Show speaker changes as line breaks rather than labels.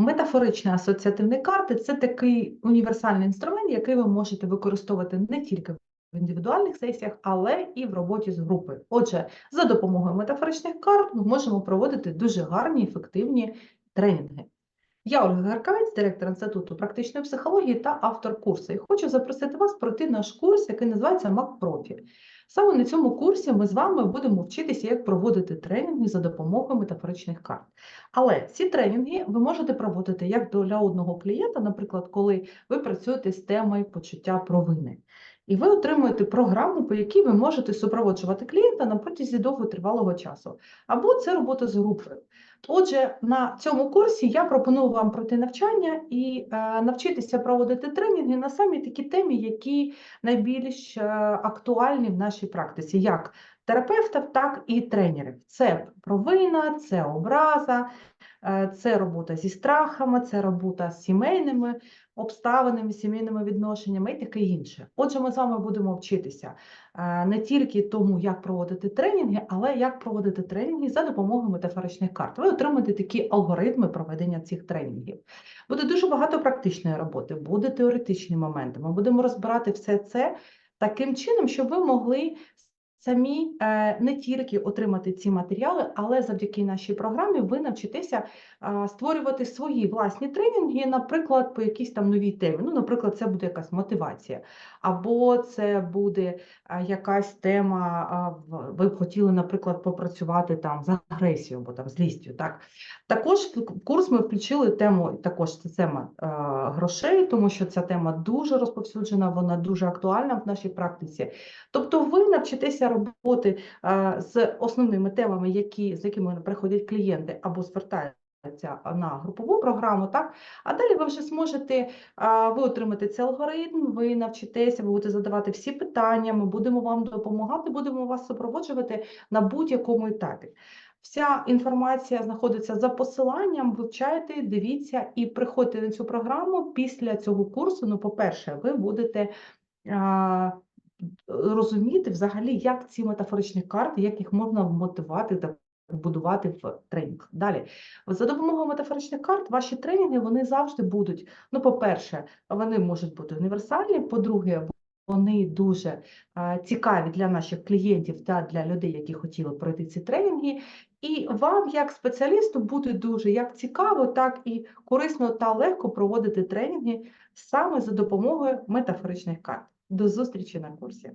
Метафоричні асоціативні карти це такий універсальний інструмент, який ви можете використовувати не тільки в індивідуальних сесіях, але і в роботі з групою. Отже, за допомогою метафоричних карт ми можемо проводити дуже гарні, ефективні тренінги. Я Ольга Гаркавець, директор Інституту практичної психології та автор курсу. І хочу запросити вас пройти наш курс, який називається МакПрофі. Саме на цьому курсі ми з вами будемо вчитися, як проводити тренінги за допомогою метафоричних карт. Але ці тренінги ви можете проводити як для одного клієнта, наприклад, коли ви працюєте з темою почуття провини. І ви отримуєте програму, по якій ви можете супроводжувати клієнта на протязі довготривалого часу. Або це робота з групою. Отже, на цьому курсі я пропоную вам пройти навчання і е, навчитися проводити тренінги на самі такі темі, які найбільш е, актуальні в нашій практиці, як терапевтів, так і тренерів. Це провина, це образа, е, це робота зі страхами, це робота з сімейними обставинами, сімейними відношеннями і таке інше. Отже, ми з вами будемо вчитися е, не тільки тому, як проводити тренінги, але як проводити тренінги за допомогою метафоричних карт. Ви отримаєте такі алгоритми проведення цих тренінгів. Буде дуже багато практичної роботи, буде теоретичні моменти. Ми будемо розбирати все це таким чином, щоб ви могли самі е, не тільки отримати ці матеріали, але завдяки нашій програмі ви навчитеся е, створювати свої власні тренінги, наприклад, по якійсь там новій темі. Ну, наприклад, це буде якась мотивація, або це буде е, якась тема, ви б хотіли, наприклад, попрацювати там з агресією або там злістю. Так? Також в курс ми включили тему, також це тема грошей, тому що ця тема дуже розповсюджена, вона дуже актуальна в нашій практиці. Тобто ви навчитеся роботи з основними темами, які, з якими приходять клієнти або звертаються на групову програму, так? А далі ви вже зможете ви отримати цей алгоритм, ви навчитеся, ви будете задавати всі питання, ми будемо вам допомагати, будемо вас супроводжувати на будь-якому етапі. Вся інформація знаходиться за посиланням, вивчайте, дивіться і приходьте на цю програму після цього курсу. Ну, по-перше, ви будете розуміти взагалі, як ці метафоричні карти, як їх можна вмотивувати та будувати в тренінг. Далі, за допомогою метафоричних карт, ваші тренінги вони завжди будуть. Ну, по-перше, вони можуть бути універсальні. По-друге, вони дуже цікаві для наших клієнтів та для людей, які хотіли пройти ці тренінги. І вам, як спеціалісту, буде дуже як цікаво, так і корисно та легко проводити тренінги саме за допомогою метафоричних карт. До зустрічі на курсі.